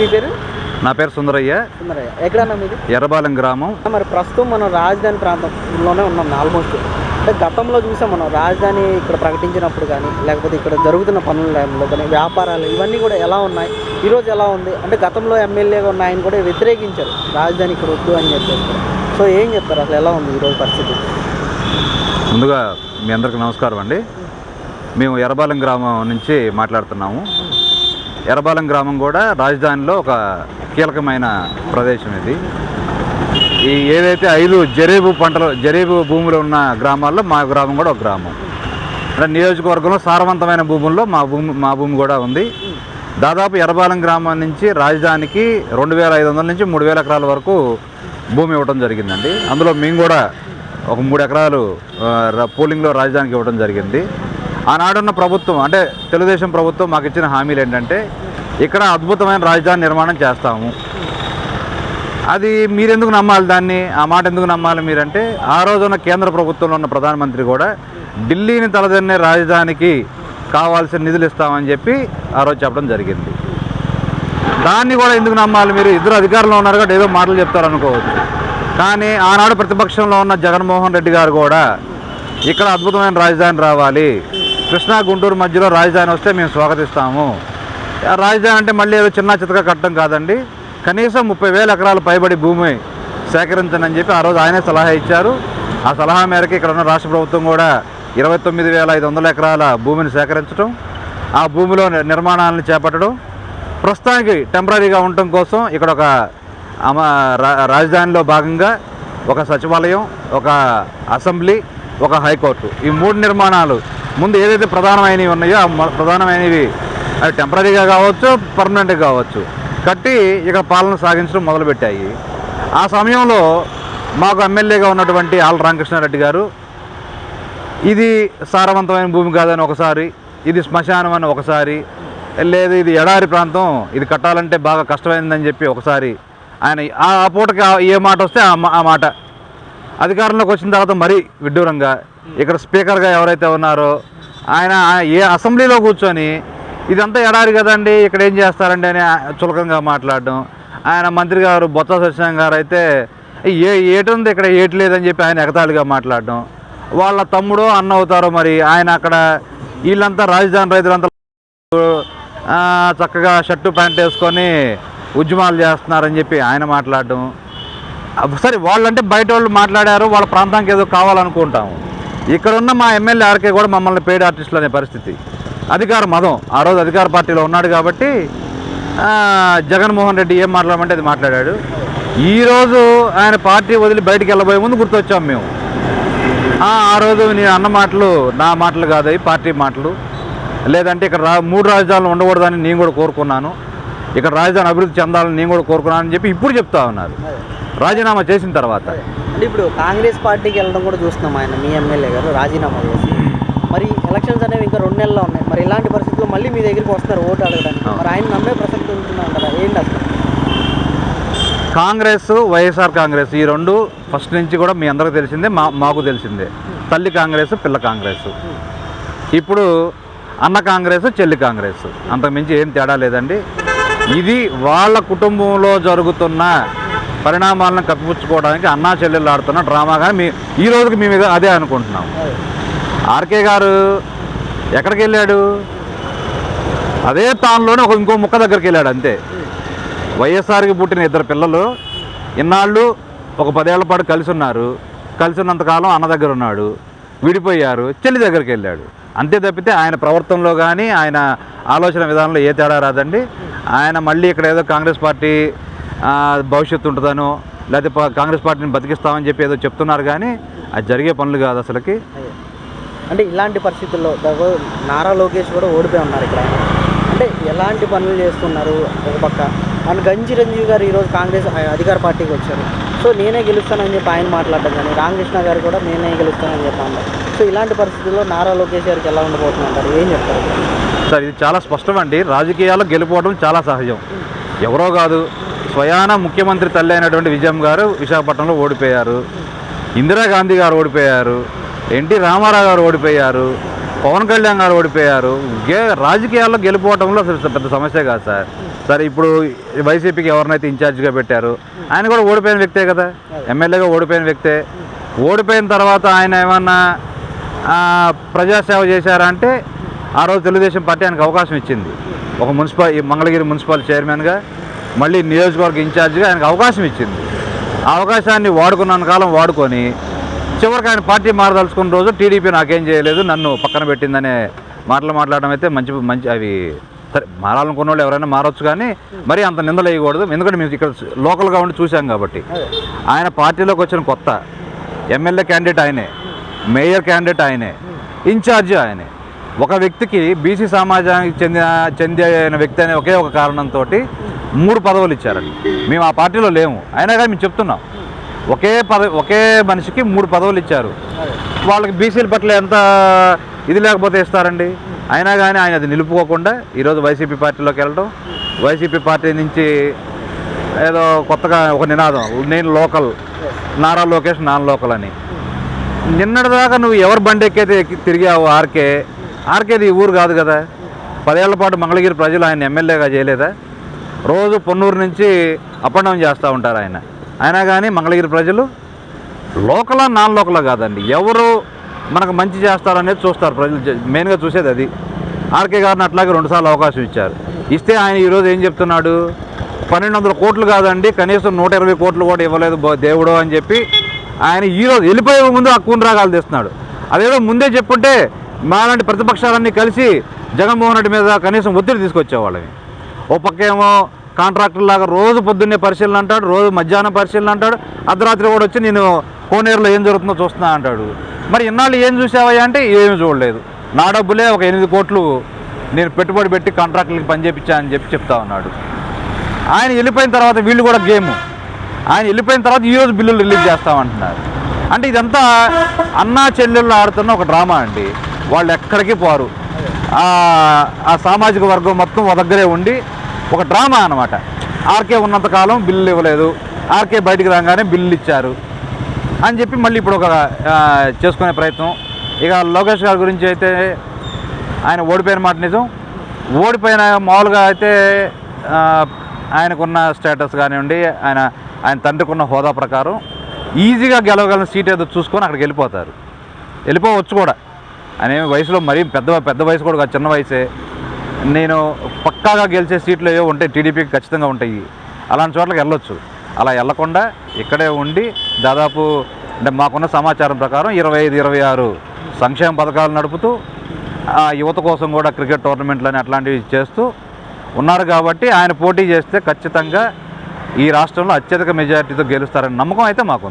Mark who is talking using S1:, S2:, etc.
S1: మీ పేరు?
S2: నా పేరు సుందరయ్య.
S1: సుందరయ్య. ఎక్కడన్నా మీది?
S2: ఎర్రబాలెం గ్రామం.
S1: మరి ప్రస్తుతం మనం రాజధాని ప్రాంతంలోనే ఉన్నాం ఆల్మోస్ట్ అంటే గతంలో చూసాం మనం రాజధాని ఇక్కడ ప్రకటించినప్పుడు కానీ లేకపోతే ఇక్కడ జరుగుతున్న పనుల టైంలో కానీ వ్యాపారాలు ఇవన్నీ కూడా ఎలా ఉన్నాయి ఈరోజు ఎలా ఉంది? అంటే గతంలో ఎమ్మెల్యేగా ఉన్న ఆయన కూడా వ్యతిరేకించారు రాజధాని ఇక్కడ వద్దు అని చెప్పేసి సో ఏం చెప్తారు? అసలు ఎలా ఉంది ఈరోజు పరిస్థితి?
S2: ముందుగా మీ అందరికి నమస్కారం అండి. మేము ఎర్రబాలెం గ్రామం నుంచి మాట్లాడుతున్నాము. ఎర్రబాలెం గ్రామం కూడా రాజధానిలో ఒక కీలకమైన ప్రదేశం ఇది. ఈ ఏదైతే ఐదు జరీబు పంటలు జరీబు భూములు ఉన్న గ్రామాల్లో మా గ్రామం కూడా ఒక గ్రామం. అంటే నియోజకవర్గంలో సారవంతమైన భూముల్లో మా భూమి మా భూమి కూడా ఉంది. దాదాపు ఎర్రబాలెం గ్రామం నుంచి రాజధానికి రెండు వేల ఐదు వందల నుంచి మూడు వేల ఎకరాల వరకు భూమి ఇవ్వడం జరిగిందండి. అందులో మేము కూడా ఒక మూడు ఎకరాలు పోలింగ్లో రాజధానికి ఇవ్వడం జరిగింది. ఆనాడున్న ప్రభుత్వం అంటే తెలుగుదేశం ప్రభుత్వం మాకు ఇచ్చిన హామీలు ఏంటంటే ఇక్కడ అద్భుతమైన రాజధాని నిర్మాణం చేస్తాము. అది మీరెందుకు నమ్మాలి దాన్ని? ఆ మాట ఎందుకు నమ్మాలి మీరంటే ఆ రోజున కేంద్ర ప్రభుత్వంలో ఉన్న ప్రధానమంత్రి కూడా ఢిల్లీని తలదన్నే రాజధానికి కావాల్సిన నిధులు ఇస్తామని చెప్పి ఆ రోజు చెప్పడం జరిగింది. దాన్ని కూడా ఎందుకు నమ్మాలి మీరు? ఇద్దరు అధికారంలో ఉన్నారు కాబట్టి ఏదో మాటలు చెప్తారనుకోవచ్చు కానీ ఆనాడు ప్రతిపక్షంలో ఉన్న జగన్మోహన్ రెడ్డి గారు కూడా ఇక్కడ అద్భుతమైన రాజధాని రావాలి. కృష్ణా గుంటూరు మధ్యలో రాజధాని వస్తే మేము స్వాగతిస్తాము. రాజధాని అంటే మళ్ళీ ఏదో చిన్న చితగా కట్టడం కాదండి. కనీసం ముప్పై వేల ఎకరాల పైబడి భూమి సేకరించనని చెప్పి ఆ రోజు ఆయనే సలహా ఇచ్చారు. ఆ సలహా మేరకు ఇక్కడ ఉన్న రాష్ట్ర ప్రభుత్వం కూడా ఇరవై తొమ్మిది వేల ఐదు వందల ఎకరాల భూమిని సేకరించడం ఆ భూమిలో నిర్మాణాలను చేపట్టడం ప్రస్తుతానికి టెంపరీగా ఉండటం కోసం ఇక్కడ ఒక రా- రాజధానిలో భాగంగా ఒక సచివాలయం ఒక అసెంబ్లీ ఒక హైకోర్టు ఈ మూడు నిర్మాణాలు ముందు ఏదైతే ప్రధానమైనవి ఉన్నాయో ఆ ప్రధానమైనవి అవి టెంపరీగా కావచ్చు పర్మనెంట్గా కావచ్చు. కట్టి ఇక పాలన సాగించడం మొదలుపెట్టాయి. ఆ సమయంలో మాకు ఎమ్మెల్యేగా ఉన్నటువంటి ఆల్ రామకృష్ణారెడ్డి గారు ఇది సారవంతమైన భూమి కాదని ఒకసారి ఇది శ్మశానం అని ఒకసారి లేదు ఇది ఎడారి ప్రాంతం ఇది కట్టాలంటే బాగా కష్టమైందని చెప్పి ఒకసారి ఆయన ఆ పూటకి ఏ మాట వస్తే ఆ మాట అధికారంలోకి వచ్చిన తర్వాత మరీ విడ్డూరంగా ఇక్కడ స్పీకర్గా ఎవరైతే ఉన్నారో ఆయన ఏ అసెంబ్లీలో కూర్చొని ఇదంతా ఎడారి కదండి ఇక్కడ ఏం చేస్తారండి అని చులకంగా మాట్లాడడం. ఆయన మంత్రి గారు బొత్స సత్యనారాయణ గారు అయితే ఏ ఏటుంది ఇక్కడ ఏటు లేదని చెప్పి ఆయన ఎగతాళిగా మాట్లాడడం. వాళ్ళ తమ్ముడో అన్న అవుతారో మరి ఆయన అక్కడ వీళ్ళంతా రాజధాని రైతులంతా చక్కగా షర్టు ప్యాంట్ వేసుకొని ఉద్యమాలు చేస్తున్నారని చెప్పి ఆయన మాట్లాడడం. సరే వాళ్ళంటే బయట వాళ్ళు మాట్లాడారు వాళ్ళ ప్రాంతానికి ఏదో కావాలనుకుంటాము ఇక్కడ ఉన్న మా ఎమ్మెల్యే ఆర్కే కూడా మమ్మల్ని పెయిడ్ ఆర్టిస్టులు అనే పరిస్థితి. అధికార మదం ఆ రోజు అధికార పార్టీలో ఉన్నాడు కాబట్టి జగన్మోహన్ రెడ్డి ఏం మాట్లాడమంటే అది మాట్లాడాడు. ఈరోజు ఆయన పార్టీ వదిలి బయటికి వెళ్ళబోయే ముందు గుర్తొచ్చాం మేము. ఆ రోజు నేను అన్న మాటలు నా మాటలు కాదు పార్టీ మాటలు. లేదంటే ఇక్కడ రా మూడు రాజధానులు ఉండకూడదని నేను కూడా కోరుకున్నాను. ఇక్కడ రాజధాని అభివృద్ధి చెందాలని నేను కూడా కోరుకున్నాను అని చెప్పి ఇప్పుడు చెప్తా ఉన్నారు. రాజీనామా చేసిన తర్వాత.
S1: అంటే ఇప్పుడు కాంగ్రెస్ పార్టీకి వెళ్ళడం కూడా చూస్తున్నాం ఆయన మీ ఎమ్మెల్యే గారు రాజీనామా చేసి. మరి ఎలక్షన్స్ అనేవి ఇంకా రెండు నెలల్లో ఉన్నాయి. మరి ఇలాంటి పరిస్థితుల్లో మళ్ళీ మీ దగ్గరికి వస్తారు ఓటు అడగడానికి. మరి ఆయన నమ్మే ప్రసక్తి ఉంటుందా అంటారా? ఏంటి అసలు?
S2: కాంగ్రెస్ వైఎస్ఆర్ కాంగ్రెస్ ఈ రెండు ఫస్ట్ నుంచి కూడా మీ అందరికీ తెలిసిందే మా మాకు తెలిసిందే. తల్లి కాంగ్రెస్ పిల్ల కాంగ్రెస్. ఇప్పుడు అన్న కాంగ్రెస్ చెల్లి కాంగ్రెస్. అంతకుమించి ఏం తేడా లేదండి. ఇది వాళ్ళ కుటుంబంలో జరుగుతున్న పరిణామాలను కప్పిపుచ్చుకోవడానికి అన్నా చెల్లెళ్ళు ఆడుతున్న డ్రామా. కానీ మీ ఈ రోజుకి మేము అదే అనుకుంటున్నాం. ఆర్కే గారు ఎక్కడికి వెళ్ళాడు? అదే తానులోనే ఒక ఇంకో ముక్క దగ్గరికి వెళ్ళాడు అంతే. వైఎస్ఆర్కి పుట్టిన ఇద్దరు పిల్లలు ఇన్నాళ్ళు ఒక పదేళ్ళ పాటు కలిసి ఉన్నారు. కలిసి ఉన్నంతకాలం అన్న దగ్గర ఉన్నాడు విడిపోయారు చెల్లి దగ్గరికి వెళ్ళాడు. అంతే తప్పితే ఆయన ప్రవర్తనలో కానీ ఆయన ఆలోచన విధానంలో ఏ తేడా రాదండి. ఆయన మళ్ళీ ఇక్కడ ఏదో కాంగ్రెస్ పార్టీ భవిష్యత్తు ఉంటుందనో లేకపోతే కాంగ్రెస్ పార్టీని బతికిస్తామని చెప్పి ఏదో చెప్తున్నారు కానీ అది జరిగే పనులు కాదు అసలుకి.
S1: అంటే ఇలాంటి పరిస్థితుల్లో నారా లోకేష్ కూడా ఓడిపోయి ఉన్నారు ఇక్కడ. అంటే ఎలాంటి పనులు చేస్తున్నారు ఒక పక్క? మన గంజి రంజీవ్ గారు ఈరోజు కాంగ్రెస్ అధికార పార్టీకి వచ్చారు. సో నేనే గెలుస్తానని చెప్పి ఆయన మాట్లాడడం కానీ రామకృష్ణ గారు కూడా నేనే గెలుస్తానని చెప్పి అన్నారు. సో ఇలాంటి పరిస్థితుల్లో నారా లోకేష్ గారికి ఎలా ఉండబోతున్నారు ఏం చెప్తారు?
S2: సార్ ఇది చాలా స్పష్టమండి. రాజకీయాల్లో గెలుపోవడం చాలా సహజం. ఎవరో కాదు స్వయాన ముఖ్యమంత్రి తల్లి అయినటువంటి విజయం గారు విశాఖపట్నంలో ఓడిపోయారు. ఇందిరాగాంధీ గారు ఓడిపోయారు. ఎన్టీ రామారావు గారు ఓడిపోయారు. పవన్ కళ్యాణ్ గారు ఓడిపోయారు. గే రాజకీయాల్లో గెలిపోవటంలో పెద్ద సమస్య కాదు సార్. సరే ఇప్పుడు వైసీపీకి ఎవరినైతే ఇన్ఛార్జిగా పెట్టారు ఆయన కూడా ఓడిపోయిన వ్యక్తే కదా. ఎమ్మెల్యేగా ఓడిపోయిన వ్యక్తే. ఓడిపోయిన తర్వాత ఆయన ఏమన్నా ప్రజాసేవ చేశారంటే ఆ రోజు తెలుగుదేశం పార్టీ ఆయనకు అవకాశం ఇచ్చింది. ఒక మున్సిపల్ మంగళగిరి మున్సిపల్ చైర్మన్గా మళ్ళీ నియోజకవర్గ ఇన్ఛార్జ్గా ఆయనకు అవకాశం ఇచ్చింది. ఆ అవకాశాన్ని వాడుకున్న కాలం వాడుకొని చివరికి ఆయన పార్టీ మారదలుచుకున్న రోజు టీడీపీ నాకేం చేయలేదు నన్ను పక్కన పెట్టిందనే మాటలు మాట్లాడడం అయితే మంచి మంచి అవి సరే మారాలనుకున్న వాళ్ళు ఎవరైనా మారొచ్చు కానీ మరీ అంత నిందలు వేయకూడదు ఎందుకంటే మేము ఇక్కడ లోకల్గా ఉండి చూసాం కాబట్టి. ఆయన పార్టీలోకి వచ్చిన కొత్త ఎమ్మెల్యే క్యాండిడేట్ ఆయనే మేయర్ క్యాండిడేట్ ఆయనే ఇన్ఛార్జి ఆయనే. ఒక వ్యక్తికి బీసీ సమాజానికి చెందిన చెందిన వ్యక్తి అనే ఒకే ఒక కారణంతో మూడు పదవులు ఇచ్చారండి. మేము ఆ పార్టీలో లేము. అయినా కానీ మేము చెప్తున్నాం. ఒకే పద ఒకే మనిషికి మూడు పదవులు ఇచ్చారు. వాళ్ళకి బీసీల పట్ల ఎంత ఇది లేకపోతే ఇస్తారండి? అయినా కానీ ఆయన అది నిలుపుకోకుండా ఈరోజు వైసీపీ పార్టీలోకి వెళ్ళడం వైసీపీ పార్టీ నుంచి ఏదో కొత్తగా ఒక నినాదం నేను local Nara Lokesh non local అని. నిన్నటిదాకా నువ్వు ఎవరు బండి ఎక్కితే తిరిగావు ఆర్కే ఆర్కేది ఊరు కాదు కదా. పదేళ్ళ పాటు మంగళగిరి ప్రజలు ఆయన ఎమ్మెల్యేగా చేయలేదా? రోజు పొన్నూరు నుంచి అప్ అండ్ డౌన్ చేస్తూ ఉంటారు ఆయన. అయినా కానీ మంగళగిరి ప్రజలు లోకలా నాన్ లోకలా కాదండి. ఎవరు మనకు మంచి చేస్తారనేది చూస్తారు ప్రజలు. మెయిన్గా చూసేది అది. ఆర్కే గారిని అట్లాగే రెండుసార్లు అవకాశం ఇచ్చారు. ఇస్తే ఆయన ఈరోజు ఏం చెప్తున్నాడు? పన్నెండు వందల కోట్లు కాదండి కనీసం నూట ఇరవై కోట్లు కూడా ఇవ్వలేదు దేవుడు అని చెప్పి ఆయన ఈరోజు వెళ్ళిపోయే ముందు ఆ కూని రాగాలు తెస్తున్నాడు. అదేదో ముందే చెప్పుంటే మాలాంటి ప్రతిపక్షాలన్నీ కలిసి జగన్మోహన్ రెడ్డి మీద కనీసం ఒత్తిడి తీసుకొచ్చేవాళ్ళని ఓ పక్క ఏమో కాంట్రాక్టర్ లాగా రోజు పొద్దున్నే పరిశీలన అంటాడు రోజు మధ్యాహ్నం పరిశీలన అంటాడు అర్ధరాత్రి కూడా వచ్చి నేను కోనేరులో ఏం జరుగుతుందో చూస్తున్నా అంటాడు. మరి ఇన్నాళ్ళు ఏం చూసావయ్యా అంటే ఏమి చూడలేదు. నా డబ్బులే ఒక ఎనిమిది కోట్లు నేను పెట్టుబడి పెట్టి కాంట్రాక్టులకి పని అని చెప్పి చెప్తా ఉన్నాడు. ఆయన వెళ్ళిపోయిన తర్వాత వీళ్ళు కూడా గేమ్. ఆయన వెళ్ళిపోయిన తర్వాత ఈరోజు బిల్లులు రిలీజ్ చేస్తామంటున్నారు. అంటే ఇదంతా అన్నా చెల్లెళ్ళు ఆడుతున్న ఒక డ్రామా అండి. వాళ్ళు ఎక్కడికి పోరు. ఆ సామాజిక వర్గం మొత్తం ఒక దగ్గరే ఉండి ఒక డ్రామా అనమాట ఆర్కే ఉన్నంతకాలం బిల్లు ఇవ్వలేదు. ఆర్కే బయటికి రాగానే బిల్లు ఇచ్చారు. అని చెప్పి మళ్ళీ ఇప్పుడు ఒక చేసుకునే ప్రయత్నం. ఇక లోకేష్ గారి గురించి అయితే ఆయన ఓడిపోయిన మాట నిజం. ఓడిపోయిన మామూలుగా అయితే ఆయనకున్న స్టేటస్ కానివ్వండి ఆయన ఆయన తండ్రికున్న హోదా ప్రకారం ఈజీగా గెలవగలిగిన సీట్ ఏదో చూసుకొని అక్కడికి వెళ్ళిపోతారు. వెళ్ళిపోవచ్చు కూడా. అనే వయసులో మరీ పెద్ద పెద్ద వయసు కూడా చిన్న వయసే. నేను పక్కాగా గెలిచే సీట్లు ఏవో ఉంటాయి టీడీపీకి ఖచ్చితంగా ఉంటాయి. అలాంటి చోట్లకి వెళ్ళొచ్చు. అలా వెళ్ళకుండా ఇక్కడే ఉండి దాదాపు అంటే మాకున్న సమాచారం ప్రకారం ఇరవై ఐదు ఇరవై ఆరు సంక్షేమ పథకాలు నడుపుతూ ఆ యువత కోసం కూడా క్రికెట్ టోర్నమెంట్లని అట్లాంటివి చేస్తూ ఉన్నారు కాబట్టి ఆయన పోటీ చేస్తే ఖచ్చితంగా ఈ రాష్ట్రంలో అత్యధిక మెజారిటీతో గెలుస్తారని నమ్మకం అయితే మాకుంది.